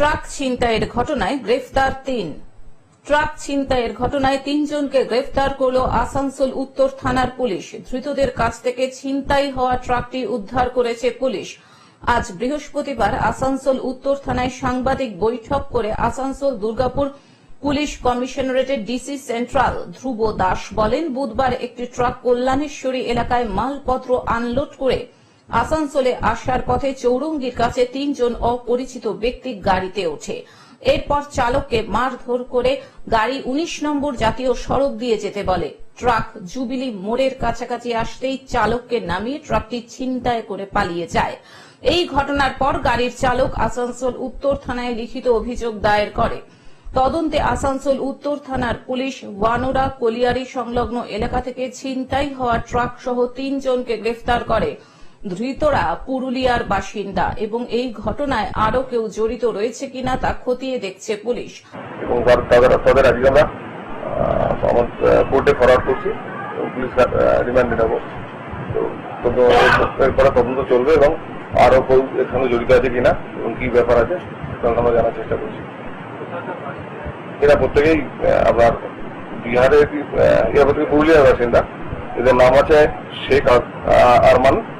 Truck ছিনতাইয়ের ঘটনায় গ্রেফতার তিন। ট্রাক ছিনতাইয়ের ঘটনায় তিনজনকে গ্রেফতার করল আসানসোল উত্তর থানার পুলিশ। ধৃতদের কাছ থেকে ছিনতাই হওয়া ট্রাকটি উদ্ধার করেছে পুলিশ। আজ বৃহস্পতিবার আসানসোল উত্তর থানায় সাংবাদিক বৈঠক করে আসানসোল দুর্গাপুর পুলিশ কমিশনারেটের ডিসি সেন্ট্রাল ধ্রুব দাস বলেন, বুধবার একটি ট্রাক কল্যাণেশ্বরী এলাকায় মালপত্র আনলোড করে আসানসোলে আসার পথে চৌরঙ্গির কাছে তিনজন অপরিচিত ব্যক্তি গাড়িতে ওঠে। এরপর চালককে মারধর করে গাড়ি ১৯ নম্বর জাতীয় সড়ক দিয়ে যেতে বলে। ট্রাক জুবিলি মোড়ের কাছাকাছি আসতেই চালককে নামিয়ে ট্রাকটি ছিনতাই করে পালিয়ে যায়। এই ঘটনার পর গাড়ির চালক আসানসোল উত্তর থানায় লিখিত অভিযোগ দায়ের করে। তদন্তে আসানসোল উত্তর থানার পুলিশ ওয়ানোরা কলিয়ারি সংলগ্ন এলাকা থেকে ছিনতাই হওয়া ট্রাক সহ তিনজনকে গ্রেফতার করে। ধৃতরা, পুরুলিয়ার বাসিন্দা এবং এই ঘটনায় আরও কেউ জড়িত রয়েছে কিনা তা খতিয়ে দেখছে পুলিশ। তাদের আজকে আমরা কোর্টে করছি পুলিশ রিমান্ডে তদন্ত- চলবে এবং আরও কেউ এর সঙ্গে জড়িত আছে কিনা এবং কি ব্যাপার আছে আমরা জানার চেষ্টা করছি। এরা প্রত্যেকেই আপনার বিহারের পুরুলিয়ার বাসিন্দা। এদের নাম আছে শেখ আর- আরমান।